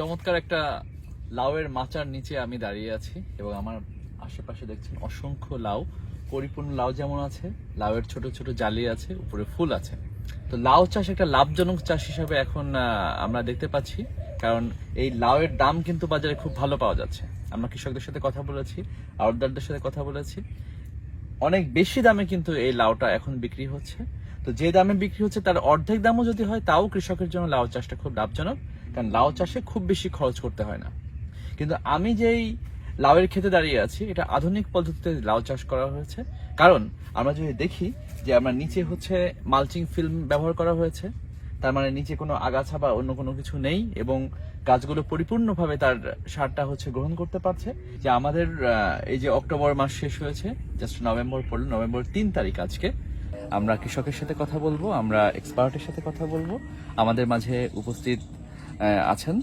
চমৎকার একটা লাউয়ের মাচার নিচে আমি দাঁড়িয়ে আছি এবং আমার আশেপাশে দেখছেন অসংখ্য লাউ। পরিপূর্ণ লাউ যেমন আছে, লাউয়ের ছোট ছোট জালি আছে, উপরে ফুল আছে। তো লাউ চাষ একটা লাভজনক চাষ হিসাবে এখন আমরা দেখতে পাচ্ছি। কারণ এই লাউয়ের দাম কিন্তু বাজারে খুব ভালো পাওয়া যাচ্ছে। আমরা কৃষকদের সাথে কথা বলেছি আড়তদারদের সাথে কথা বলেছি। অনেক বেশি দামে কিন্তু এই লাউটা এখন বিক্রি হচ্ছে। তো যে দামে বিক্রি হচ্ছে, তার অর্ধেক দামও যদি হয়, তাও কৃষকের জন্য লাউ চাষটা খুব লাভজনক। কারণ লাউ চাষে খুব বেশি খরচ করতে হয় না। কিন্তু আমি যেই লাউয়ের খেতে দাঁড়িয়ে আছি, এটা আধুনিক পদ্ধতিতে লাউ চাষ করা হয়েছে। কারণ আমরা যদি দেখি যে আমরা নিচে হচ্ছে মালচিং ফিল্ম ব্যবহার করা হয়েছে, তার মানে নিচে কোনো আগাছা বা অন্য কোনো কিছু নেই এবং গাছগুলো পরিপূর্ণভাবে তার সারটা হচ্ছে গ্রহণ করতে পারছে। যে আমাদের এই যে অক্টোবর মাস শেষ হয়েছে জাস্ট নভেম্বর পড়ল, নভেম্বর তিন তারিখ আজকে। আমরা কৃষকের সাথে কথা বলব, আমরা এক্সপার্টের সাথে কথা বলব। আমাদের মাঝে উপস্থিত আছেন।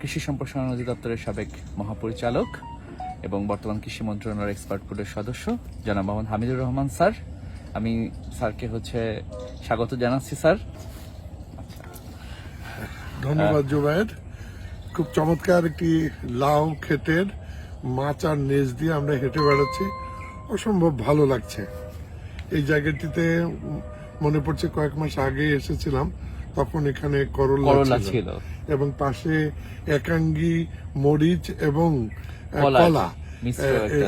কৃষি সম্প্রসারণ অধিদপ্তরের সাবেক মহাপরিচালক এবং বর্তমান কৃষি মন্ত্রণালয়ের এক্সপার্ট বোর্ডের সদস্য জনাব মোহাম্মদ হামিদুর রহমান স্যার। আমি স্যারকে হচ্ছে স্বাগত জানাচ্ছি স্যার। ধন্যবাদ জুবায়ের। খুব চমৎকার একটি লাউ ক্ষেতের মাচার নেজ দিয়ে আমরা হেঁটে বেড়াচ্ছি। অসম্ভব ভালো লাগছে। এই জায়গাটিতে মনে পড়ছে কয়েক মাস আগে এসেছিলাম তখন এখানে করলা ছিল। এবং পাশে একাঙ্গি মরিচ এবং কলা।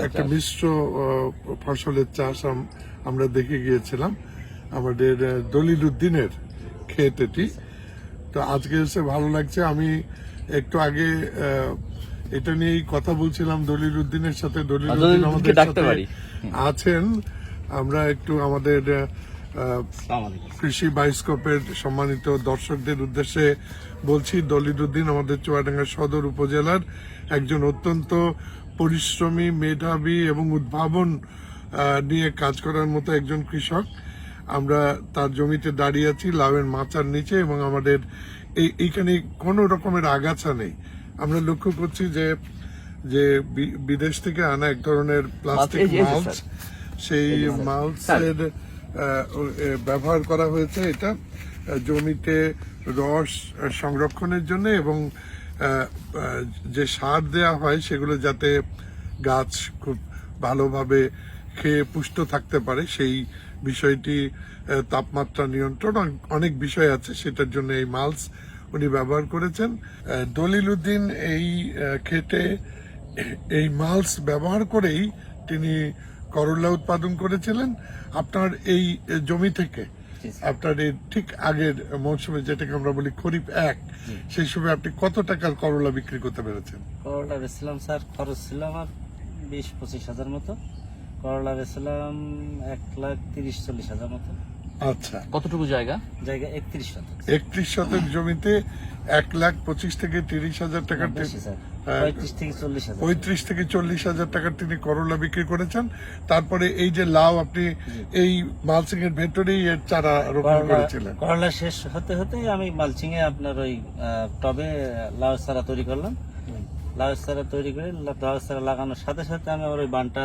একটা মিশ্র ফসলের চাষ আমরা দেখে গিয়েছিলাম আমাদের আহ, দলিলুদ্দিনের ক্ষেত এটি। তো আজকে এসে ভালো লাগছে। আমি একটু আগে এটা নিয়েই কথা বলছিলাম দলিল উদ্দিনের সাথে। দলিল উদ্দিন আমাদের সাথে আছেন। আমরা একটু আমাদের কৃষি বাইস্কোপের সম্মানিত দর্শকদের উদ্দেশ্যে বলছি দলিল উদ্দিন আমাদের চুয়াডাঙ্গা সদর উপজেলার একজন অত্যন্ত পরিশ্রমী মেধাবী এবং উদ্ভাবন নিয়ে কাজ করার মতো একজন কৃষক। আমরা তার জমিতে দাঁড়িয়ে আছি লাউয়ের মাচার নিচে এবং আমাদের এই এইখানে কোনো রকমের আগাছা নেই। আমরা লক্ষ্য করছি যে যে বিদেশ থেকে আনা এক ধরনের প্লাস্টিক স্যার। সেই মাল্চের ব্যবহার করা হয়েছে এটা জমিতে রস সংরক্ষণের জন্য এবং যে সার দেয়া হয় সেগুলো যাতে গাছ খুব ভালোভাবে খেয়ে পুষ্ট থাকতে পারে, সেই বিষয়টি তাপমাত্রা নিয়ন্ত্রণ অনেক- বিষয় আছে, সেটার জন্য এই মালস উনি ব্যবহার করেছেন। দলিল উদ্দিন এই ক্ষেতে এই মালস ব্যবহার করেই তিনি করলা উৎপাদন করেছিলেন আপনার এই জমি থেকে। আপনার এই ঠিক আগের মৌসুমে যেটাকে আমরা বলি খরিফ এক সেই সময় আপনি কত টাকার করলা বিক্রি করতে পেরেছেন? করলা বেছিলাম স্যার খরচ ছিল আমার বিশ পঁচিশ হাজার মতো। করলা বেছিলাম এক লাখ তিরিশ চল্লিশ হাজার মতো। আচ্ছা। কতটুকু জায়গা? জায়গা একত্রিশ শতক। একত্রিশ শতক জমিতে এক লাখ পঁচিশ থেকে তিরিশ হাজার টাকার। পঁয়ত্রিশ থেকে চল্লিশ হাজার। টাকার তিনি করলা বিক্রি করেছেন। তারপরে এই যে লাউ আপনি এই মালসিং এর ভেতরেই এর চারা রোপণ করলা করেছিলেন। করলা শেষ হতে হতে আমি মালসিং এ আপনার ওই টবে লাউ চারা তৈরি করলাম। লাউ চারা তৈরি করে লাউ চারা লাগানোর সাথে সাথে আমি আবার ওই বানটা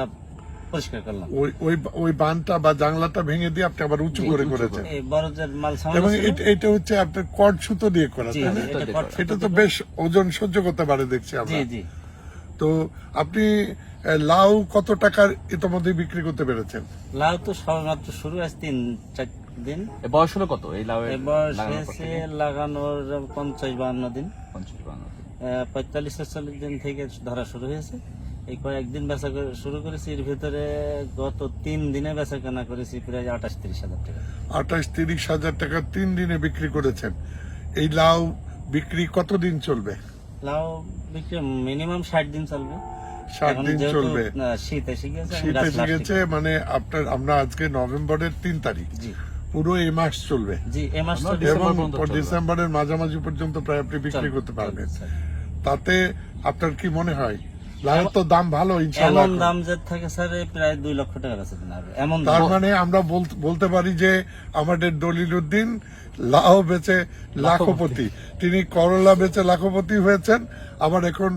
পরিষ্কার করলাম। ওই ওই ওই বানটা বা জাংলাটা ভেঙে দিয়ে আপনি আবার উঁচু করে করেছেন। এই বড় যে মাল সামান্য এবং এটা- এটা হচ্ছে আপনার কট সুতো দিয়ে করা জি, তাই না? জি, এটা দিয়ে কট করা। এটা তো বেশ ওজন সহ্য করতে পারে দেখছি আমরা। জি জি। তো আপনি লাউ কত টাকার ইতোমধ্যে বিক্রি করতে পেরেছেন? লাউ তো সবেমাত্র শুরু আছে তিন চার দিন। বয়স হলো কত? এই লাউয়ের এবার লাগানোর পঞ্চাশ বান্ন দিন। পঞ্চাশ পঁয়তাল্লিশ ছেচল্লিশ দিন থেকে ধরা শুরু হয়েছে। এই কয়েকদিন বেচা শুরু করেছি এর ভিতরে গত তিন দিনে বেচা কেনা করেছি প্রায় আঠাশ তিরিশ হাজার টাকা। আঠাশ তিরিশ হাজার টাকা তিন দিনে বিক্রি করেছেন। এই লাউ বিক্রি কতদিন চলবে? লাউ বিক্রি মিনিমাম ষাট দিন চলবে। ষাট দিন চলবে। শীত এসে গেছে শীত এসে গেছে মানে আপনার আমরা আজকে নভেম্বরের তিন তারিখ। পুরো এই মাস চলবে। এ মাস আমরা তো ডিসেম্বর এবং চলবে। ডিসেম্বরের মাঝামাঝি পর্যন্ত প্রায় আপনি বিক্রি করতে পারবেন। তাতে আপনার কি মনে হয়? লাউয়ের তো দাম ভালো ইনশাল্লাহ এমন দাম যে থাকে স্যার প্রায় দুই লক্ষ টাকা বেচা এমন তার মানে আমরা বলতে পারি যে আমাদের দলিল উদ্দিন লাউ বেচে লাখপতি। তিনি করলা বেচে লাখপতি হয়েছেন। আবার এখন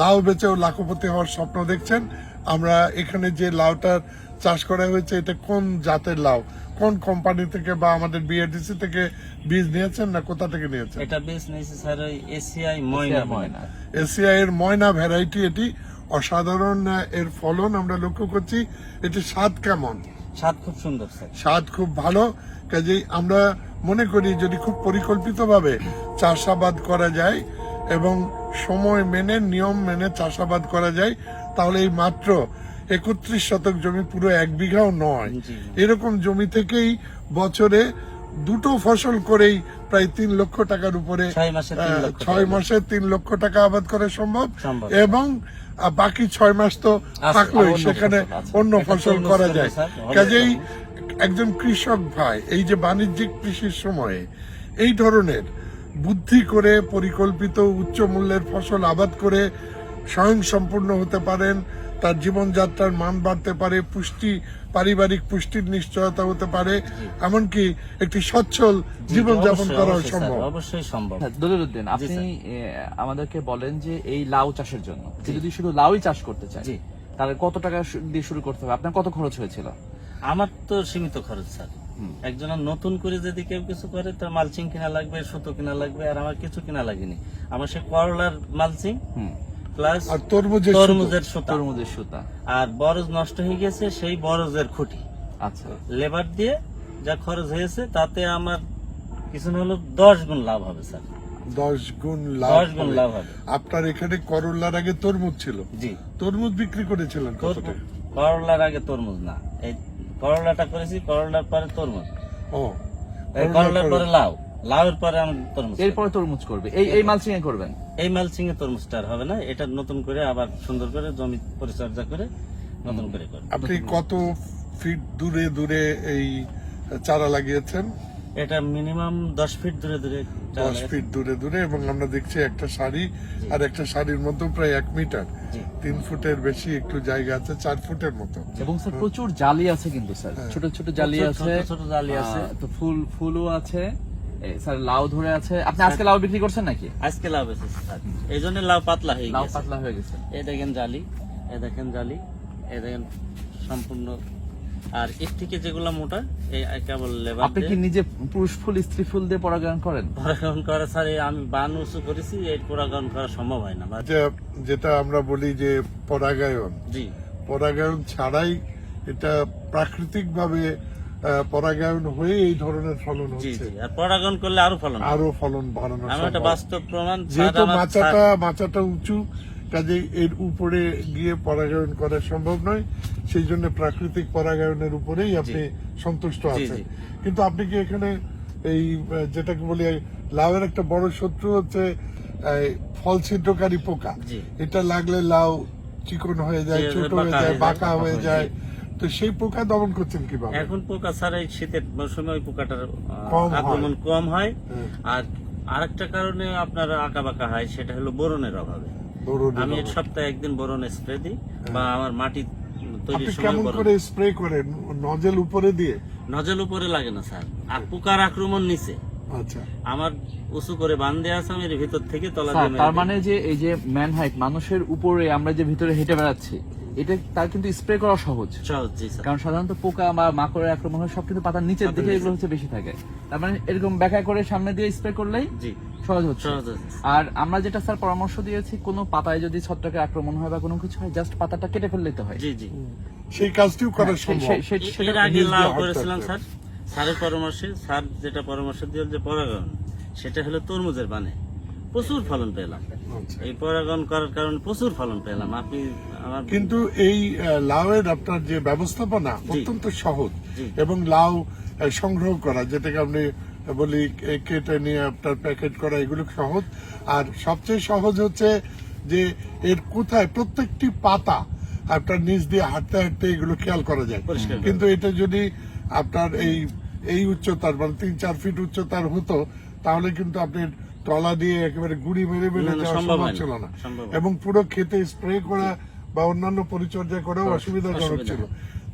লাউ বেচেও লাখপতি হওয়ার স্বপ্ন দেখছেন। আমরা এখানে যে লাউটার চাষ করা হয়েছে এটা কোন জাতের লাউ? কোন কোম্পানি থেকে বা আমাদের বিএডিসি থেকে বীজ নিয়েছেন না কোথা থেকে নিয়েছেন? এটা বেশ নিয়েছে স্যার ওই এসিআই ময়না ময়না। এসিআই এর ময়না ভ্যারাইটি এটি অসাধারণ এর ফলন আমরা লক্ষ্য করছি এটি স্বাদ কেমন? স্বাদ খুব সুন্দর স্যার। স্বাদ খুব ভালো কাজেই আমরা মনে করি যদি খুব পরিকল্পিতভাবে চাষাবাদ করা যায় এবং সময় মেনে নিয়ম মেনে চাষাবাদ করা যায় তাহলে এই মাত্র একত্রিশ শতক জমি পুরো এক বিঘাও নয়। এরকম জমি থেকেই বছরে দুটো ফসল করেই প্রায় তিন লক্ষ টাকার উপরে ছয় মাসে তিন লক্ষ টাকা। আবাদ করা সম্ভব। সম্ভব। এবং বাকি ছয় মাস তো থাকলোই সেখানে অন্য ফসল করা যায়। কাজেই একজন কৃষক ভাই এই যে বাণিজ্যিক কৃষির সময়ে এই ধরনের বুদ্ধি করে পরিকল্পিত উচ্চ মূল্যের ফসল আবাদ করে স্বয়ং সম্পূর্ণ হতে পারেন তার জীবনযাত্রার মান বাড়তে পারে পুষ্টি পারিবারিক পুষ্টির নিশ্চয়তা হতে পারে এমনকি একটি সচ্ছল জীবনযাপন করা সম্ভব। অবশ্যই সম্ভব। হ্যাঁ, দলিলুদ্দিন আপনি আমাদেরকে বলেন যে এই লাউ চাষের জন্য যদি শুধু লাউই চাষ করতে চাই তাহলে কত টাকা দিয়ে শুরু করতে হবে? আপনার কত খরচ হয়েছিল? আমার তো সীমিত খরচ স্যার। একজনের নতুন করে যদি কেউ কিছু করে তার মালচিং কিনা লাগবে সুতো কিনা লাগবে আর আমার কিছু কিনা লাগেনি। আমার সে করলার মালচিং প্লাস আর তরমুজের তরমুজের সুতা। তরমুজের সুতা। আর বরজ নষ্ট হয়ে গেছে সেই বরজের খুঁটি। আচ্ছা। লেবার দিয়ে যা খরচ হয়েছে তাতে আমার কিছু না হলেও দশ গুণ লাভ হবে স্যার। দশ গুণ লাভ দশ গুণ লাভ হবে। আপনার এখানে করলার আগে তরমুজ ছিল? জি। তরমুজ বিক্রি করেছিলেন কত করলার আগে তরমুজ না। এই করলাটা করেছি করলার পরে তরমুজ। ও এই করলার পরে লাউ। লাউয়ের পরে আমি তরমুজ এরপরে তরমুজ করবে। এই এই মালচিং এ করবেন? এই মালচিং এ তরমুজটা আর হবে না এটা নতুন করে আবার সুন্দর করে জমি পরিচর্যা করে নতুন করে করবে। আপনি কত ফিট দূরে দূরে এই চারা লাগিয়েছেন? এটা মিনিমাম দশ ফিট দূরে দূরে দশ। ফিট দূরে দূরে এবং আমরা দেখছি একটা শাড়ি আর একটা শাড়ির মধ্যে প্রায় এক মিটার। তিন ফুটের বেশি একটু জায়গা আছে চার ফুটের মতো। এবং স্যার প্রচুর জালি আছে কিন্তু স্যার। ছোট ছোট জালি আছে। ছোট ছোট জালি আছে। তো ফুল ফুলও আছে। স্যার লাউ ধরে আছে। আপনি আজকে লাউ বিক্রি করছেন নাকি? আজকে এসেছে স্যার। এই জন্য লাভ পাতলা হয়ে লাউ পাতলা হয়ে গেছে। এই দেখেন জালি এই দেখেন জালি এই দেখেন সম্পূর্ণ। আর এর থেকে যেগুলো মোটা এই কেবল লেবার আপনি কি নিজে পুরুষ ফুল স্ত্রী ফুল দিয়ে পরাগায়ন করেন? পরাগায়ন করা স্যার আমি বান উঁচু করেছি এই পরাগায়ন করা সম্ভব হয় না যে- যেটা আমরা বলি যে পরাগায়ন। জি। পরাগায়ন ছাড়াই এটা প্রাকৃতিক ভাবে পরাগায়ন হয়ে এই ধরনের ফলন হচ্ছে। পরাগায়ন করলে আরও ফলন আরও ফলন বাড়ানো একটা বাস্তব প্রমাণ যেহেতু মাচাটা মাচাটা উঁচু কাজে এর উপরে গিয়ে পরাগায়ন করা সম্ভব নয়। সেই জন্য প্রাকৃতিক পরাগায়নের উপরেই আপনি সন্তুষ্ট আছেন। কিন্তু আপনি কি এখানে এই যেটাকে বলি লাউয়ের একটা বড় শত্রু হচ্ছে ফল ছিদ্রকারী পোকা। এটা লাগলে লাউ চিকন হয়ে যায় ছোট হয়ে যায় বাঁকা হয়ে যায়। তো সেই পোকা দমন করছেন কীভাবে? এখন পোকা স্যার এই শীতের মৌসুমে ওই পোকাটার। আক্রমণ কম হয়। আর আরেকটা কারণে আপনার আঁকা বাঁকা হয় সেটা হলো বোরনের অভাবে। আমি এর সপ্তাহে একদিন বোরন স্প্রে দিই বা আমার মাটি তৈরির সময় করে স্প্রে করেন? নজেল উপরে দিয়ে? নজল উপরে লাগে না স্যার। আর পোকার আক্রমণ নিচে। আচ্ছা। আমার উঁচু করে বান দেওয়া আছে আমি ভিতর থেকে তলা তার মানে যে এই যে ম্যান হাইট মানুষের উপরে আমরা যে ভিতরে হেঁটে বেড়াচ্ছি এটা তার কিন্তু স্প্রে করা সহজ। সহজ জি স্যার। কারণ সাধারণত পোকা বা মাকড়ের আক্রমণ হয় সব কিন্তু পাতার নিচের দিকে এগুলো হচ্ছে বেশি থাকে। তার মানে এরকম ব্যাখ্যা করে সামনে দিয়ে স্প্রে করলেই সহজ হচ্ছে। আর আমরা যেটা স্যার পরামর্শ দিয়েছি কোনো পাতায় যদি ছত্রাকের আক্রমণ হয় বা কোনো কিছু হয় জাস্ট পাতাটা কেটে ফেললেই তো হয়। জি জি। সেই কাজটিও করা হ্যাঁ, সম্ভব। সে- সে- এ- সেটা আগে লাভ করেছিলাম স্যার। স্যারের পরামর্শে স্যার যেটা পরামর্শ দিয়ে যে পরাগন সেটা হলো তরমুজের বানে। প্রচুর ফলন পেলাম। আচ্ছা। এই পরাগন করার কারণে প্রচুর ফলন পেলাম। আপনি আমার কিন্তু এই লাউয়ের আপনার যে ব্যবস্থাপনা অত্যন্ত সহজ এবং লাউ সংগ্রহ করা যেটাকে আপনি বলি কেটে নিয়ে আপনার প্যাকেট করা এগুলো সহজ। আর সবচেয়ে সহজ হচ্ছে যে এর কোথায় প্রত্যেকটি পাতা আপনার নিচ দিয়ে হাঁটতে হাঁটতে এগুলো খেয়াল করা যায়। কিন্তু এটা যদি আপনার এই এই উচ্চতার মানে তিন চার ফিট উচ্চতার হতো তাহলে কিন্তু আপনি টলা দিয়ে একেবারে গুড়ি মেরে মেরে যাওয়া সম্ভব। ছিল না। এবং পুরো খেতে স্প্রে করা বা অন্যান্য পরিচর্যা করাও অসুবিধাজনক ছিল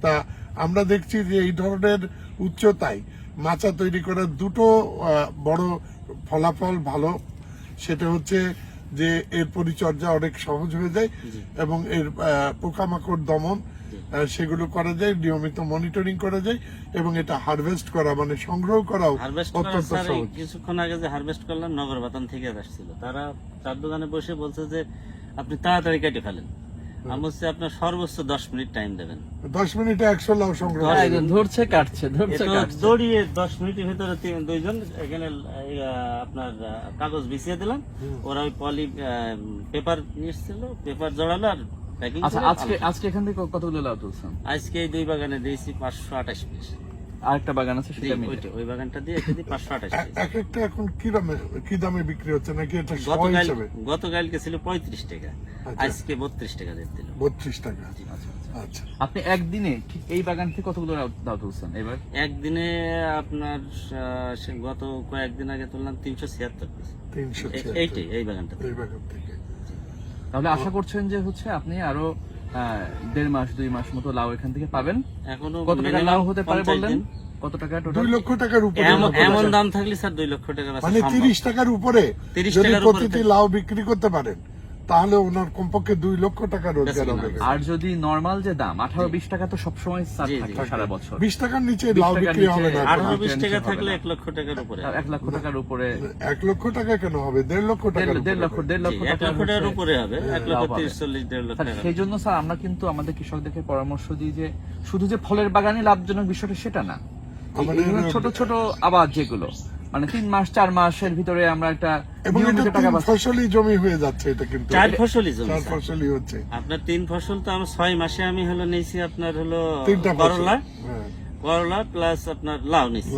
তা আমরা দেখছি যে এই ধরনের উচ্চতায় মাচা তৈরি করার দুটো বড় ফলাফল ভালো সেটা হচ্ছে যে এর পরিচর্যা অনেক সহজ হয়ে যায় এবং এর পোকামাকড় দমন সেগুলো করা যায় নিয়মিত মনিটরিং করা যায় এবং এটা হারভেস্ট করা মানে সংগ্রহ করাও করা অত্যন্ত সহজ। কিছুক্ষণ আগে যে হারভেস্ট করলাম নগর বাতান থেকে আসছিল। তারা চার দোকানে বসে বলছে যে আপনি তাড়াতাড়ি কেটে ফেলেন। আমি বলছি আপনার সর্বোচ্চ দশ মিনিট টাইম দেবেন। দশ মিনিটে একশো লাউ সংগ্রহ দশ করা একদম ধরছে কাটছে ধরছে এটা কাটছে। দৌড়িয়ে দশ মিনিটের ভিতরে দুইজন এখানে আহ, আপনার আহ, কাগজ বিছিয়ে দিলাম। ওরা ওই পলি পেপার নিয়ে এসেছিল পেপার জড়ালো আর আচ্ছা আজকে আজকে এখান থেকে কতগুলো লাউ তুলছেন? আজকে এই দুই বাগানে দিয়েছি পাঁচশো আঠাশ পিস। আরেকটা বাগান আছে সেটা ওই বাগানটা দিয়ে এটা দিয়ে পাঁচশো আঠাশ এক একটা এখন কি দামে কি দামে বিক্রি হচ্ছে নাকি এটা গতকাল গতকালকে ছিল পঁয়ত্রিশ টাকা। আচ্ছা। আজকে বত্রিশ টাকা রেট দিল। বত্রিশ টাকা। আচ্ছা, আচ্ছা। আপনি একদিনে ঠিক এই বাগান থেকে কতগুলো লাউ লাউ তুলছেন এবার? একদিনে আপনার আহ, গত কয়েকদিন আগে তুললাম তিনশো ছিয়াত্তর পিস। তিনশো এইটাই এই বাগানটা এই বাগান থেকে। তাহলে আশা করছেন যে হচ্ছে আপনি আরও আহ, দেড় মাস দুই মাস মতো লাউ এখান থেকে পাবেন। এখনও কত টাকা লাউ হতে পারে 50 বললেন? কত টাকা দুই টোটাল লক্ষ টাকার উপরে এমন। দাম থাকলে স্যার দুই লক্ষ টাকা মানে সম্ভব। তিরিশ টাকার উপরে 30 যদি টাকার উপরে প্রতিটি লাউ বিক্রি করতে পারেন। তাহলে ওনার কমপক্ষে দুই লক্ষ টাকা রোজগার হবে। আর যদি নর্মাল যে দাম আঠারো বিশ টাকা তো সবসময়। সারা বছর। বিশ টাকার নিচে 20 লাউ টাকার বিক্রি হবে না। আঠারো বিশ টাকা থাকলে এক লক্ষ টাকার উপরে। এক লক্ষ টাকার উপরে। এক লক্ষ টাকা কেন হবে? দেড় লক্ষ টাকার দেড়- লক্ষ দেড় লক্ষ এক লক্ষ টাকার উপরে হবে। এক লক্ষ তিরিশ চল্লিশ দেড় লক্ষ টাকা সেই জন্য স্যার আমরা কিন্তু আমাদের কৃষকদেরকে পরামর্শ দিই যে শুধু যে ফলের বাগানে লাভজনক বিষয়টা সেটা না। ছোট ছোট আবাদ যেগুলো মানে তিন মাস চার মাসের ভিতরে আমরা একটা ফসলি জমি হয়ে যাচ্ছে এটা কিন্তু। চার ফসলই জমি চার ফসলি হচ্ছে। আপনার তিন ফসল তো আমার ছয় মাসে আমি হলো নিয়েছি আপনার হলো তিনটা করলা। হ্যাঁ, করলা প্লাস আপনার লাউ নিয়েছি।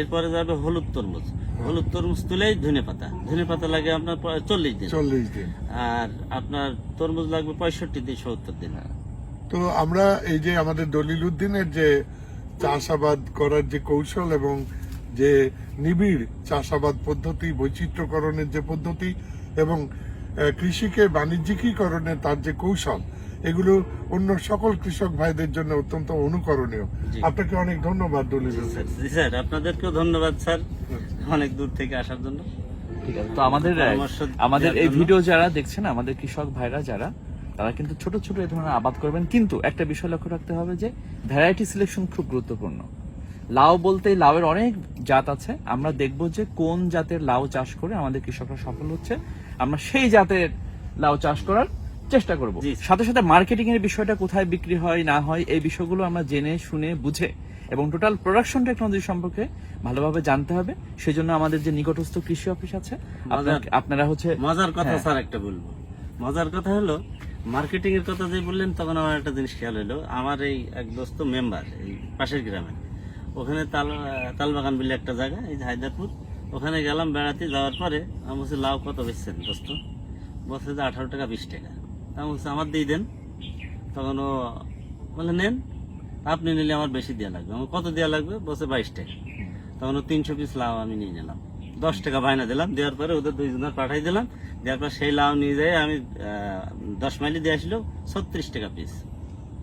এরপরে যাবে হলুদ তরমুজ। হলুদ তরমুজ তুলেই ধনে পাতা। ধনে পাতা লাগে আপনার চল্লিশ দিন। চল্লিশ দিন। আর আপনার তরমুজ লাগবে পঁয়ষট্টি দিন সত্তর দিন। তো আমরা এই যে আমাদের দলিল উদ্দিনের যে চাষাবাদ করার যে কৌশল এবং যে নিবিড় চাষাবাদ পদ্ধতি বৈচিত্র্যকরণের যে পদ্ধতি এবং কৃষিকে বাণিজ্যিকীকরণের তার যে কৌশল এগুলো অন্য সকল কৃষক ভাইদের জন্য অত্যন্ত অনুকরণীয়। আপনাকে অনেক ধন্যবাদ দলিল স্যার। আপনাদেরকেও ধন্যবাদ স্যার। অনেক দূর থেকে আসার জন্য। তো আমাদের আমাদের এই ভিডিও যারা দেখছেন আমাদের কৃষক ভাইরা যারা তারা কিন্তু ছোট ছোট এই ধরনের আবাদ করবেন। কিন্তু একটা বিষয় লক্ষ্য রাখতে হবে যে ভ্যারাইটি সিলেকশন খুব গুরুত্বপূর্ণ। লাউ বলতে লাউয়ের অনেক জাত আছে। আমরা দেখব যে কোন জাতের লাউ চাষ করে আমাদের কৃষকরা সফল হচ্ছে। আমরা সেই জাতের লাউ চাষ করার চেষ্টা করব। সাথে সাথে মার্কেটিং এর বিষয়টা কোথায় বিক্রি হয় না হয় এই বিষয়গুলো আমরা জেনে শুনে বুঝে এবং টোটাল প্রোডাকশন টেকনোলজি সম্পর্কে ভালোভাবে জানতে হবে। সেজন্য আমাদের যে নিকটস্থ কৃষি অফিস আছে আপনার- হচ্ছে মজার কথা হ্যাঁ। স্যার একটা বলব। মজার কথা হলো মার্কেটিং এর কথা যে বললেন তখন আমার একটা জিনিস খেয়াল হলো। আমার এই এক দোস্ত মেম্বার এই পাশের গ্রামে। ওখানে তাল, তালবাগান বলে একটা জায়গা, এই যে হায়দারপুর। ওখানে গেলাম বেড়াতে, যাওয়ার পরে আমি বলছি, লাউ কত বেচছেন দোস্ত বলছে যে, আঠারো টাকা, বিশ টাকা। আমি বলছি, আমার দিয়ে দেন। তখন ও বলে, নেন। আপনি নিলে আমার বেশি দেওয়া লাগবে। আমার কত দেওয়া লাগবে? বলছে, বাইশ টাকা। তখন ও তিনশো পিস লাউ আমি নিয়ে নিলাম। দশ টাকা বায়না দিলাম, দেওয়ার পরে ওদের দুইজনের পাঠাই দিলাম। দেওয়ার পর সেই লাউ নিয়ে যাই, আমি দশ মাইলে দিয়ে আসলো, ছত্রিশ টাকা পিস।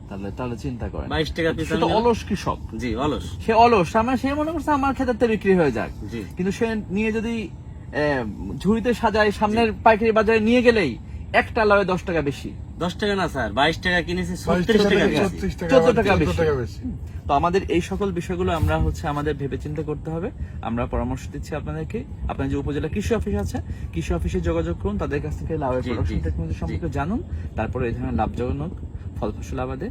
তাহলে তাহলে চিন্তা করেন। বাইশ টাকা পিস তো অলস কৃষক জি অলস। সে অলস। আমার সে মনে করছে আমার ক্ষেত্রে বিক্রি হয়ে যাক। কিন্তু সে নিয়ে যদি ঝুড়িতে সাজায় সামনের পাইকারি বাজারে নিয়ে গেলেই একটা লাউয়ে দশ টাকা বেশি। দশ টাকা না স্যার। বাইশ টাকা কিনেছি ছত্রিশ টাকা বেশি। টাকা 14 আবার টাকা 14 বেশি। তো আমাদের এই সকল বিষয়গুলো আমরা হচ্ছে আমাদের ভেবে চিন্তা করতে হবে। আমরা পরামর্শ দিচ্ছি আপনাদেরকে। আপনার যে উপজেলা কৃষি অফিস আছে কৃষি অফিসে যোগাযোগ করুন। তাদের কাছ থেকে লাভের প্রোডাকশন টেকনোলজি সম্পর্কে জানুন। তারপরে এই ধরনের লাভজনক ফল ফসল আবাদে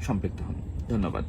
সম্পৃক্ত হন। ধন্যবাদ।